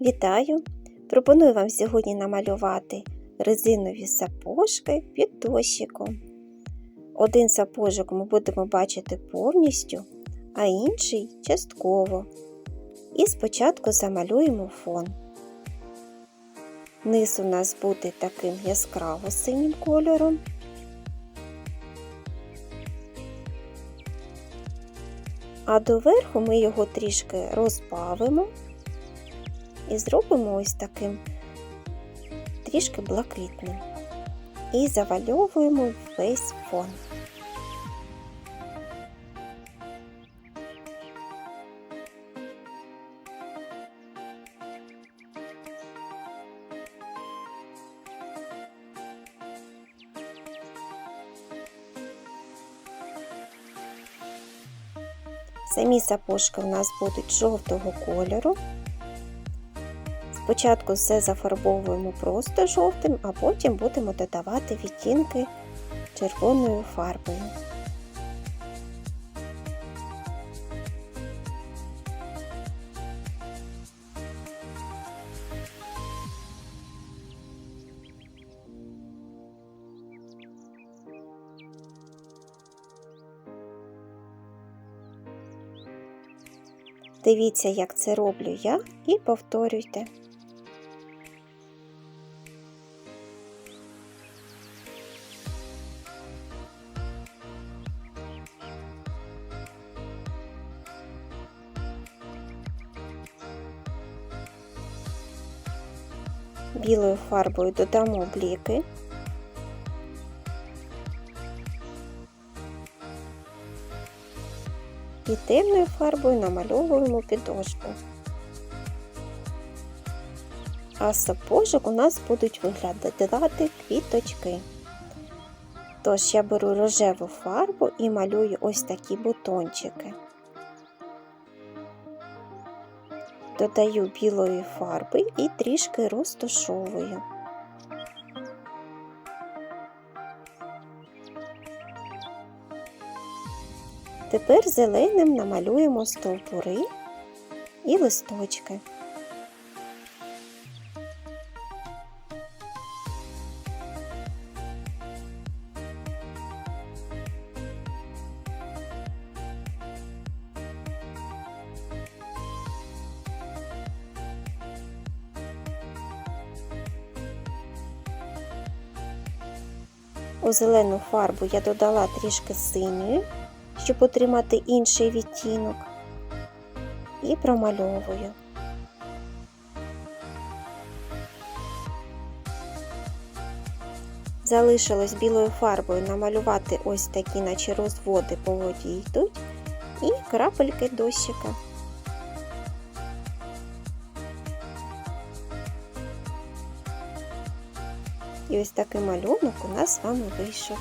Вітаю! Пропоную вам сьогодні намалювати резинові сапожки під дощиком. Один сапожок ми будемо бачити повністю, а інший частково. І спочатку замалюємо фон. Низ у нас буде таким яскраво синім кольором. А доверху ми його трішки розбавимо і зробимо ось таким трішки блакитним. І завальовуємо весь фон. Самі сапожки у нас будуть жовтого кольору. Спочатку все зафарбовуємо просто жовтим, а потім будемо додавати відтінки червоною фарбою. Дивіться, як це роблю я, і повторюйте. Білою фарбою додамо бліки. І темною фарбою намальовуємо підошву. А з сапожок у нас будуть виглядати квіточки. Тож я беру рожеву фарбу і малюю ось такі бутончики. Додаю білої фарби і трішки розташовую. Тепер зеленим намалюємо стовбури і листочки. У зелену фарбу я додала трішки синьої, щоб отримати інший відтінок, і промальовую. Залишилось білою фарбою намалювати ось такі, наче розводи по воді йдуть, і крапельки дощика. І ось такий малюнок у нас з вами вийшов.